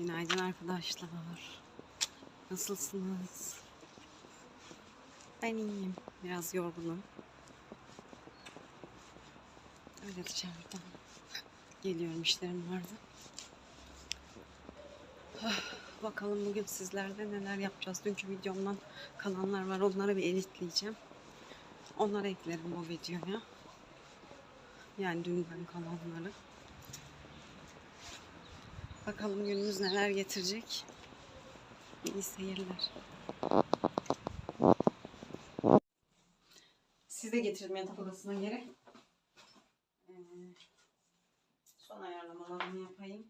Günaydın arkadaşlar. Nasılsınız? Ben iyiyim. Biraz yorgunum. Öyle dışarıdan geliyorum işlerim vardı. Ah, Bakalım bugün sizlerle neler yapacağız. Dünkü videomdan kalanlar var. Onları bir editleyeceğim. Onları eklerim bu videoya. Yani dünden kalanları. Bakalım günümüz neler getirecek. İyi seyirler. Size getirdim yatak odasına. Ee, son ayarlamalarımı yapayım.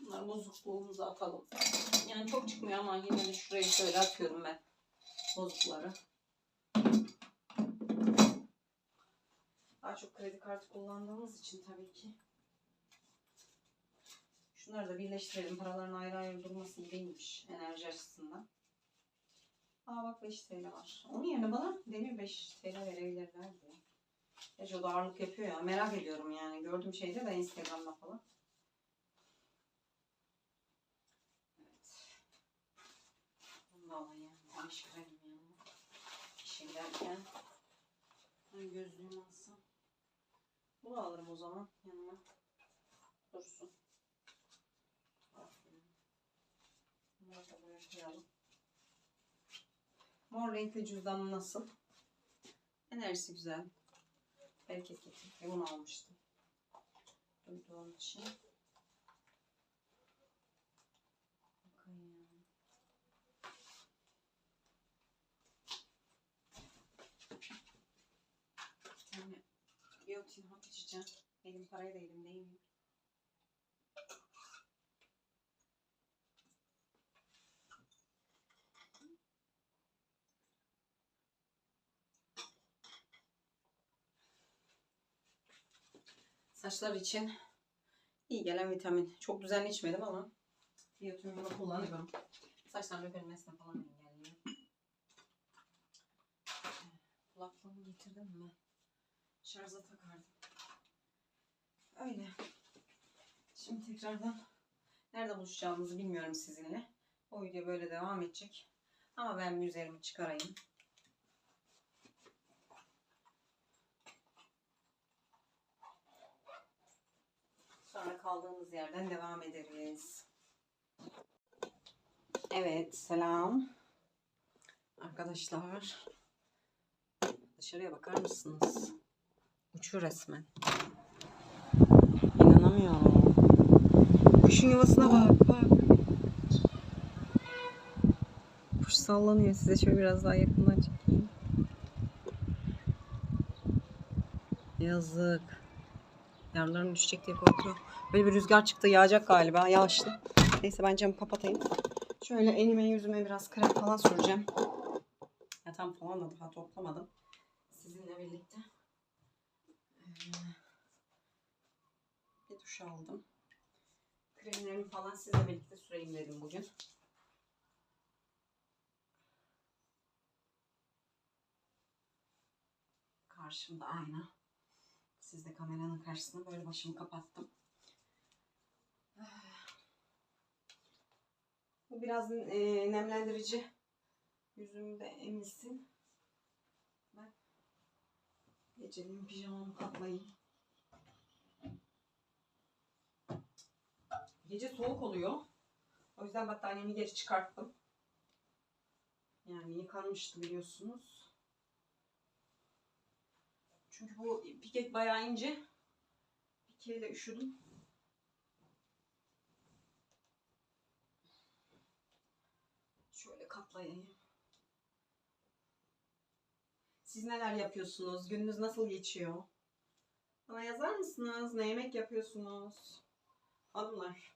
Bunları bozukluğumuza atalım. Yani çok çıkmıyor ama yine de şurayı şöyle atıyorum ben. Bozukları. Daha çok kredi kartı kullandığımız için tabii ki. Şunları da birleştirelim. Paraların ayrı ayrı durması iyi değilmiş enerji açısından. Aa bak 5 TL var. Onun yerine bana demir 5 TL verebilirler diye. Gerçi o da ağırlık yapıyor ya. Merak ediyorum yani. Gördüğüm şeyde de Instagram'da falan. Evet. Bunu da alayım. Güneş kremi yani. İşe giderken. Ben gözlüğümü alsam. Bunu alırım o zaman yanıma. Dursun. Koyalım. Mor renkli cüzdanım nasıl? Enerjisi güzel. Bereket getir. E bunu almıştım. Duyduğum için. Bakayım. Bir tane Biotin hap içeceğim. Benim parayı da elimdeyim. Saçlar için iyi gelen vitamin. Çok düzenli içmedim ama bunu kullanıyorum. Saçların dökülmesine falan engelliyor. Kulaklığımı getirdim mi? Şarja takardım. Öyle. Şimdi tekrardan nerede buluşacağımızı bilmiyorum sizinle. O video böyle devam edecek. Ama ben bir üzerimi çıkarayım. Sonra kaldığımız yerden devam ederiz. Evet, selam. Arkadaşlar. Dışarıya bakar mısınız? Uçuyor resmen. İnanamıyorum. Kuşun yuvasına bak bak. Kuş sallanıyor. Size şöyle biraz daha yakından çekeyim. Yazık. Yarlarım düşecek diye korkuyor. Böyle bir rüzgar çıktı. Yağacak galiba. Yağışlı. Neyse ben camı kapatayım. Şöyle elime yüzüme biraz krem falan süreceğim. Yatağım falan da daha toplamadım. Sizinle birlikte. Bir duş aldım. Kremlerimi falan sizle birlikte süreyim dedim bugün. Karşımda ayna. Siz de kameranın karşısında böyle başımı kapattım. Bu biraz e, nemlendirici. Yüzümde emilsin. Ben geceliğin pijamamı katlayayım. Gece soğuk oluyor. O yüzden battaniyemi geri çıkarttım. Yani yıkanmıştı biliyorsunuz. Çünkü bu piket bayağı ince. Pikeyle üşüdüm. Şöyle katlayayım. Siz neler yapıyorsunuz? Gününüz nasıl geçiyor? Bana yazar mısınız? Ne yemek yapıyorsunuz? Hanımlar.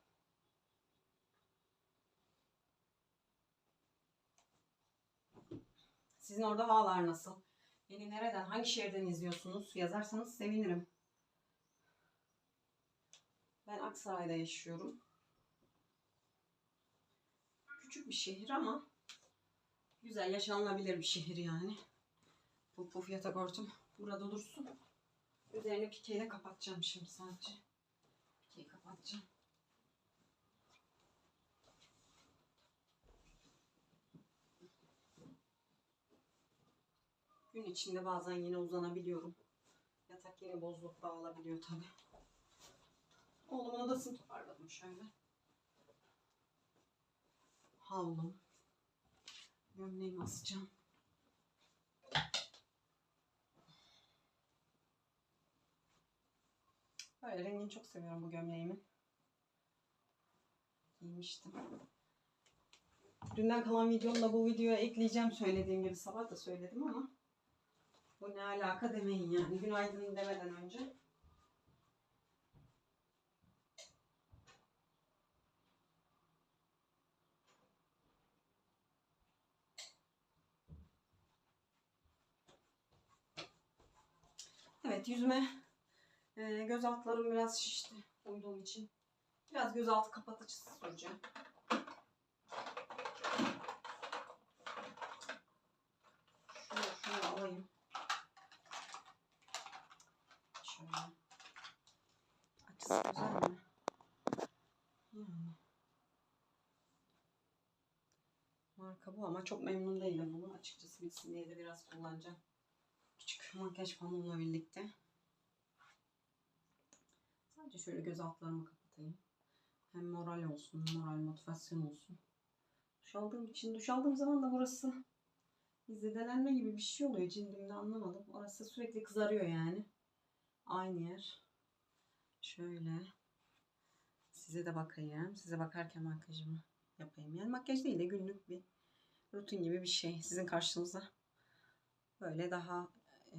Sizin orada havalar nasıl? Beni nereden, hangi şehirden izliyorsunuz? Yazarsanız sevinirim. Ben Aksaray'da yaşıyorum. Küçük bir şehir ama güzel, yaşanılabilir bir şehir yani. Puf puf yatak örtüm burada dursun. Üzerini pikeyle kapatacağım şimdi sadece. İçinde bazen yine uzanabiliyorum. Yatak yine bozulup dağılabiliyor tabi. Oğlumun odasını toparladım şöyle. Havlum. Gömleğimi asacağım. Böyle rengini çok seviyorum bu gömleğimin. Giymiştim. Dünden kalan videomda bu videoya ekleyeceğim söylediğim gibi sabah da söyledim ama bu ne alaka demeyin yani. Günaydın demeden önce. Evet yüzüme e, göz altlarım biraz şişti uyuduğum için. Biraz gözaltı kapatıcısı süreceğim. Şunu, şunu alayım. Şöyle. Açısı güzel mi? Yani. Marka bu ama çok memnun değilim bunu. Açıkçası bitsin diye de biraz kullanacağım. Küçük makyaj pamuğumla birlikte. Sadece şöyle göz altlarımı kapatayım. Hem moral olsun, moral motivasyon olsun. Duş aldığım için, duş aldığım zaman da burası zedelenme gibi bir şey oluyor cildimde anlamadım. Orası sürekli kızarıyor yani. Aynı yer. Şöyle. Size de bakayım. Size bakarken makyajımı yapayım. Yani makyaj değil de günlük bir rutin gibi bir şey. Sizin karşınıza böyle daha e,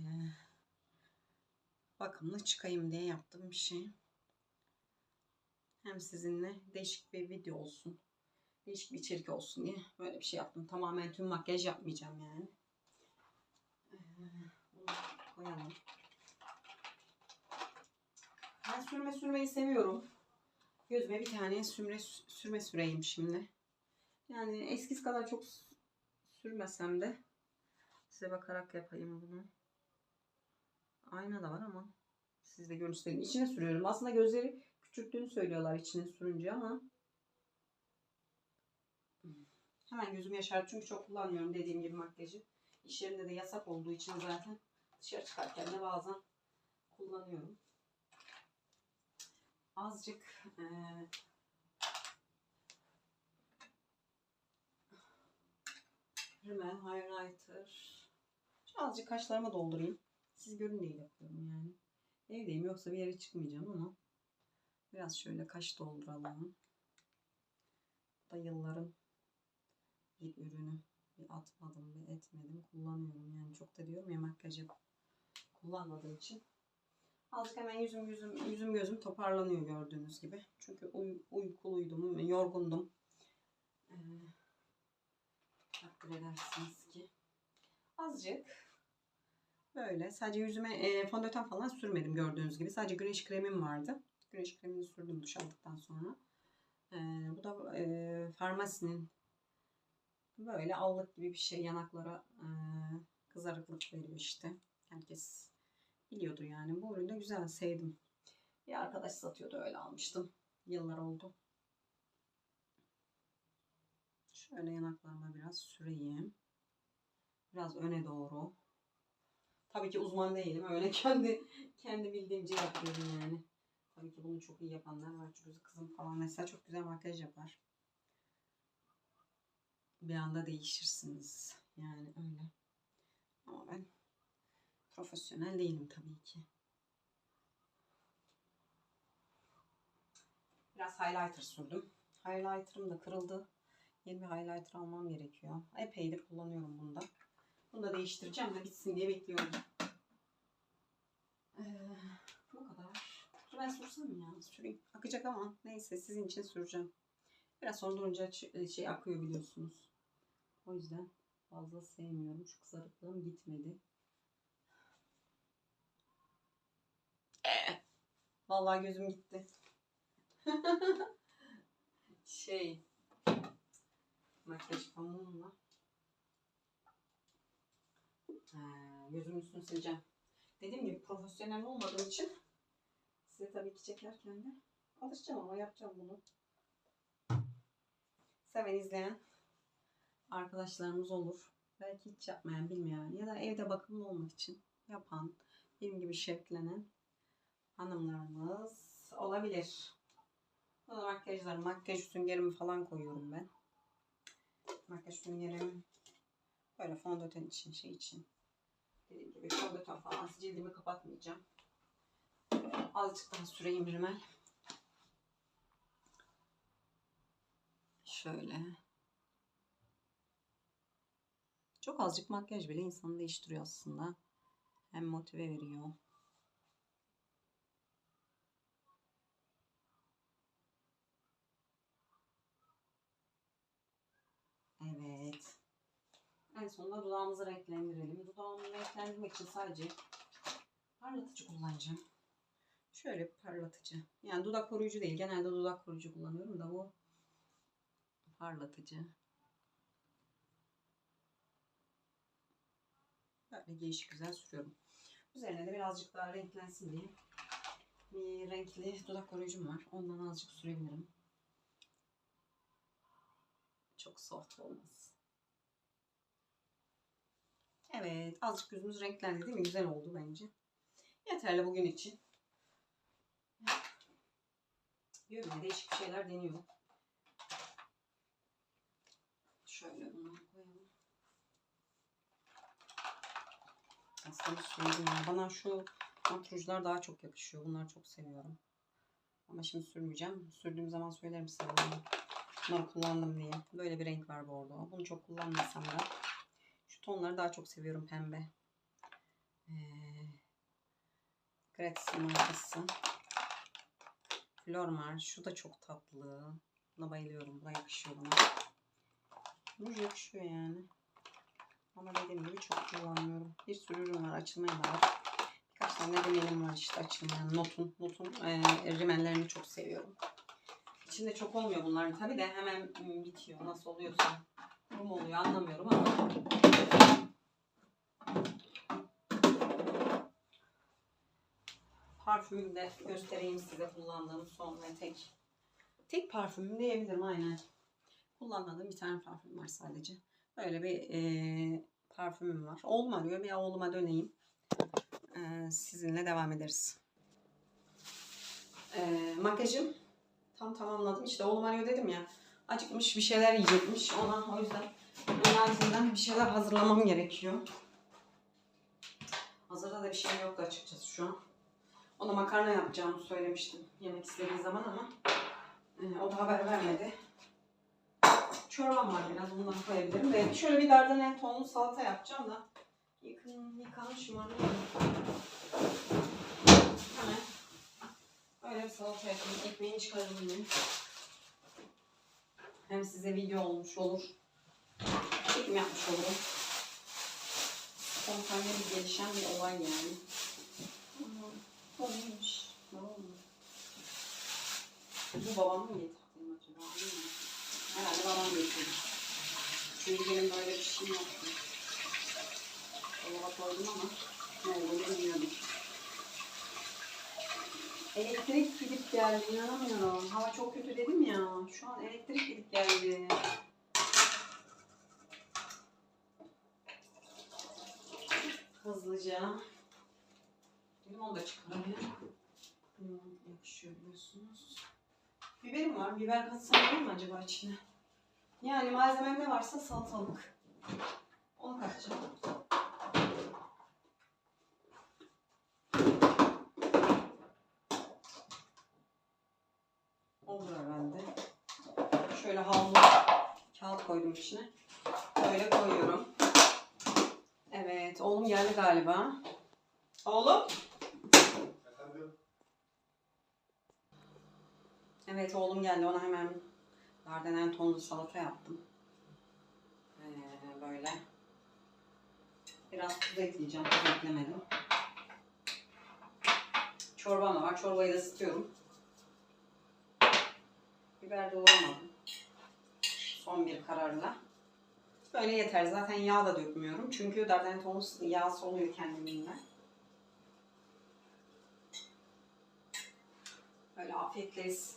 bakımlı çıkayım diye yaptığım bir şey. Hem sizinle değişik bir video olsun. Değişik bir içerik olsun diye böyle bir şey yaptım. Tamamen tüm makyaj yapmayacağım yani. Ee, bunu koyalım. Ben sürme sürmeyi seviyorum. Gözüme bir tane sürme, sürme süreyim şimdi. Yani eskisi kadar çok sürmesem de size bakarak yapayım bunu. Ayna da var ama siz de görün İçine sürüyorum. Aslında gözleri küçülttüğünü söylüyorlar içine sürünce ama hemen gözüm yaşar çünkü çok kullanmıyorum dediğim gibi makyajı. İş yerinde de yasak olduğu için zaten dışarı çıkarken de bazen kullanıyorum. Azıcık e, Rimel highlighter. Şu azıcık kaşlarıma doldurayım. Siz görün diye yapıyorum yani. Evdeyim yoksa bir yere çıkmayacağım ama biraz şöyle kaş dolduralım. Bu da yılların bir ürünü. Bir atmadım, bir etmedim. Kullanıyorum yani. Çok da diyorum ya makyajı kullanmadığım için. Azıcık hemen yüzüm yüzüm yüzüm gözüm toparlanıyor gördüğünüz gibi. Çünkü uy, uykuluydum, yorgundum. Ee, takdir edersiniz ki. Azıcık böyle sadece yüzüme e, fondöten falan sürmedim gördüğünüz gibi. Sadece güneş kremim vardı. Güneş kremini sürdüm duş aldıktan sonra. Ee, bu da e, farmasinin böyle allık gibi bir şey yanaklara e, kızarıklık veriyor işte. Herkes biliyordur yani. Bu ürünü de güzel sevdim. Bir arkadaş satıyordu öyle almıştım. Yıllar oldu. Şöyle yanaklarıma biraz süreyim. Biraz öne doğru. Tabii ki uzman değilim. Öyle kendi kendi bildiğimce yapıyorum yani. Tabii ki bunu çok iyi yapanlar var. Çünkü kızım falan mesela çok güzel makyaj yapar. Bir anda değişirsiniz. Yani öyle. Ama ben profesyonel değilim tabii ki. Biraz highlighter sürdüm. Highlighter'ım da kırıldı. Yeni bir highlighter almam gerekiyor. Epeydir kullanıyorum bunda. Bunu da değiştireceğim de bitsin diye bekliyorum. Ee, bu kadar. Ben sürsem ya? Süreyim. Akacak ama neyse sizin için süreceğim. Biraz sonra durunca şey akıyor biliyorsunuz. O yüzden fazla sevmiyorum. Şu kızarıklığım gitmedi. Ee, vallahi gözüm gitti. şey makyaj pamuğumla gözümün üstünü sileceğim. Dediğim gibi profesyonel olmadığım için size tabii ki çekerken de alışacağım ama yapacağım bunu. Seven izleyen arkadaşlarımız olur. Belki hiç yapmayan bilmeyen ya da evde bakımlı olmak için yapan benim gibi şevklenen hanımlarımız olabilir. Bu da makyajlarım, makyaj süngerimi falan koyuyorum ben. Makyaj süngerim böyle fondöten için şey için. Dediğim gibi fondöten falan cildimi kapatmayacağım. Azıcık daha süreyim rimel. Şöyle. Çok azıcık makyaj bile insanı değiştiriyor aslında. Hem motive veriyor. Evet. En sonunda dudağımızı renklendirelim. Dudağımı renklendirmek için sadece parlatıcı kullanacağım. Şöyle bir parlatıcı. Yani dudak koruyucu değil. Genelde dudak koruyucu kullanıyorum da bu parlatıcı. Böyle değişik güzel sürüyorum. Üzerine de birazcık daha renklensin diye bir renkli dudak koruyucum var. Ondan azıcık sürebilirim. Çok soft olmaz. Evet. Azıcık yüzümüz renklendi değil mi? Güzel oldu bence. Yeterli bugün için. Ya değişik bir şeyler deniyor. Şöyle bunu koyalım. Aslında sürdüm ya. Bana şu matrujlar daha çok yakışıyor. Bunları çok seviyorum. Ama şimdi sürmeyeceğim. Sürdüğüm zaman söylerim size bunu. Bunları kullandım diye. Böyle bir renk var bordo. Bunu çok kullanmasam da. Tonları daha çok seviyorum. Pembe. Ee, Gratis markası. Flormar. Şu da çok tatlı. Buna bayılıyorum. Buna yakışıyor buna. Ruj yakışıyor yani. Ama dediğim gibi çok kullanmıyorum. Bir sürü ürün var. Açılmayan var. Birkaç tane benim var işte açılmayan. Notun. Notun e, rimellerini çok seviyorum. İçinde çok olmuyor bunların. Tabi de hemen mm, bitiyor. Nasıl oluyorsa. Rum oluyor anlamıyorum ama. Parfümümü de göstereyim size kullandığım son ve tek. Tek parfümüm diyebilirim aynen. Kullanmadığım bir tane parfüm var sadece. Böyle bir e, parfümüm var. Oğlum arıyor. Bir oğluma döneyim. E, sizinle devam ederiz. E, makyajım tam tamamladım. İşte oğlum arıyor dedim ya. Acıkmış bir şeyler yiyecekmiş. Ona o yüzden öncesinden bir şeyler hazırlamam gerekiyor. Hazırda da bir şey yoktu açıkçası şu an. Ona makarna yapacağımı söylemiştim yemek istediği zaman ama e, o da haber vermedi. Çorbam var biraz bundan koyabilirim de şöyle bir dardana tonlu salata yapacağım da yıkın, yıkanmış mı Hemen böyle bir salata yapayım. Ekmeğini çıkarabilirim. Hem size video olmuş olur. Çekim yapmış olurum. Spontane bir gelişen bir olay yani. O neymiş? Ne oldu? Bu babamın mı getirdiğim acaba? Herhalde babam getirdi. Benim böyle bir şeyim yoktu. Dolaba koydum ama ne olduğunu bilmiyordum. Elektrik gidip geldi inanamıyorum. Hava çok kötü dedim ya. Şu an elektrik gidip geldi. Hızlıca. Benim onu da çıkarayım. Hmm, yakışıyor biliyorsunuz. Biberim var. Biber katsam olur mu acaba içine? Yani malzemem ne varsa salatalık. Onu katacağım. Olur herhalde. Şöyle havlu kağıt koydum içine. Böyle koyuyorum. Evet, oğlum geldi galiba. Oğlum? Evet oğlum geldi ona hemen Dardenen tonlu salata yaptım. Ee, böyle. Biraz tuz ekleyeceğim. Tuz eklemedim. Çorbam da var. Çorbayı da ısıtıyorum. Biber doğramadım. Son bir kararla. Böyle yeter. Zaten yağ da dökmüyorum. Çünkü dardenen tonlu yağ soluyor kendiliğinden. Böyle afiyetleriz.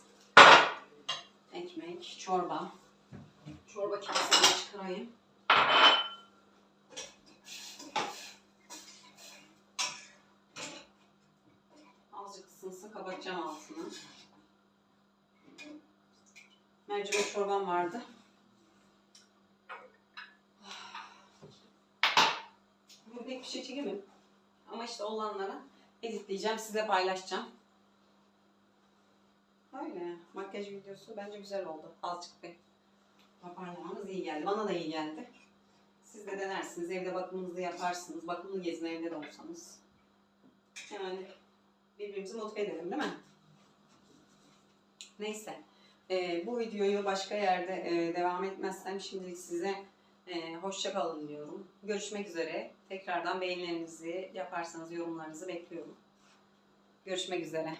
Ekmek, çorba. Çorba kasesini çıkarayım. Mercimek çorbam vardı. Pek bir şey çekemem. Ama işte olanlara editleyeceğim, size paylaşacağım. Öyle. Makyaj videosu bence güzel oldu. Azıcık bir toparlamamız iyi geldi. Bana da iyi geldi. Siz de denersiniz. Evde bakımınızı yaparsınız. Bakımlı gezin evde de olsanız. Yani birbirimizi mutlu edelim değil mi? Neyse. Ee, bu videoyu başka yerde e, devam etmezsem şimdilik size e, hoşça kalın diyorum. Görüşmek üzere. Tekrardan beğenilerinizi yaparsanız yorumlarınızı bekliyorum. Görüşmek üzere.